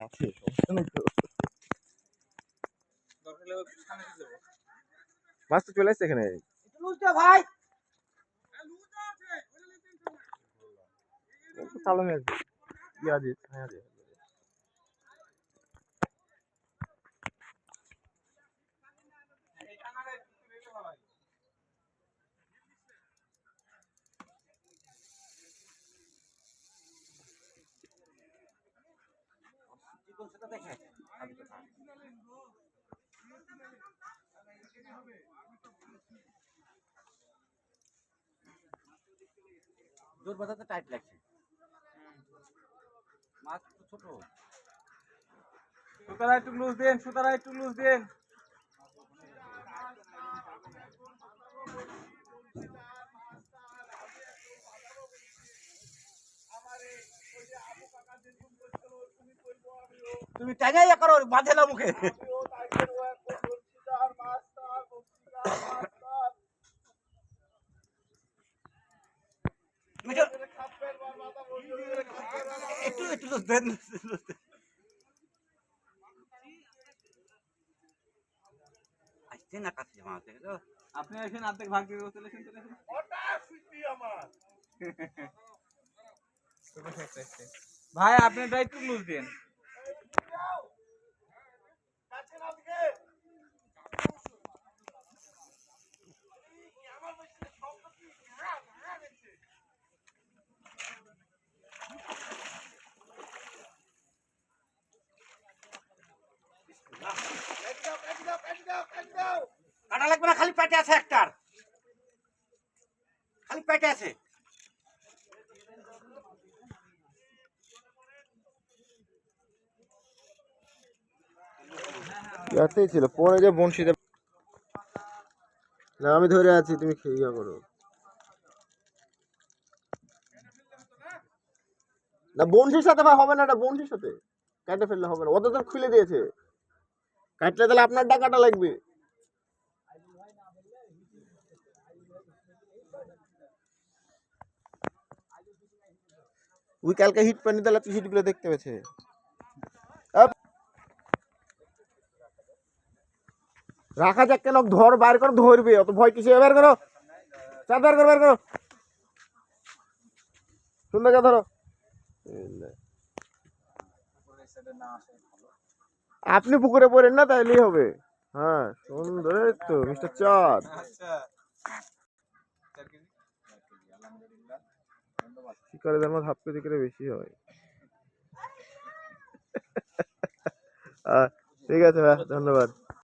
আছে সমস্যা নেই তো মাছ তো চলে আসছে এখানে? ভাই। কালো মাছ ইয়া দিয়ে হ্যাঁ দিয়ে জোর বাজাতে টাইট লাগছে। মাছ তো ছোট। সুতারা একটু লুজ দেন সুতারা একটু লুজ দেন তুমি টাঙাই করো বাঁধে না মুখে। মিঠুন, একটু একটু দেন আসছে না কাছে মাছ দেখে তো আপনি এসেন অর্ধেক ভাগ দিয়ে চলে এসেন চলে এসেন ভাই আপনি একটু লুজ দেন। কাটা লাগবে না, খালি পেটে আছে একটার। খালি পেটে আছে। ছিল, পরে যে বনশিতে না, আমি ধরে আছি, তুমি খেয়ে করো। না, বনশির সাথে ভাই হবে না, এটা বনশির সাথে। কাটে ফেললে হবে না। অত তো খুলে দিয়েছে। কাটলে তাহলে আপনার টাকাটা লাগবে। ওই কালকে হিট পানি তাহলে তুই হিটগুলো দেখতে পেয়েছে। রাখা যাক কেন, ধর বার করো, ধরবে, অত ভয় কিছু বের করো। চাপ বের করো বের করো। সুন্দর ধরো। লে। আপনি পুকুরে পড়েন না তাইলেই হবে। হ্যাঁ সুন্দর তো, মিস্টার চাঁদ। আচ্ছা শিকারে দাম হাফ কেজি করে বেশি হয়। ঠিক আছে, ভাই, ধন্যবাদ।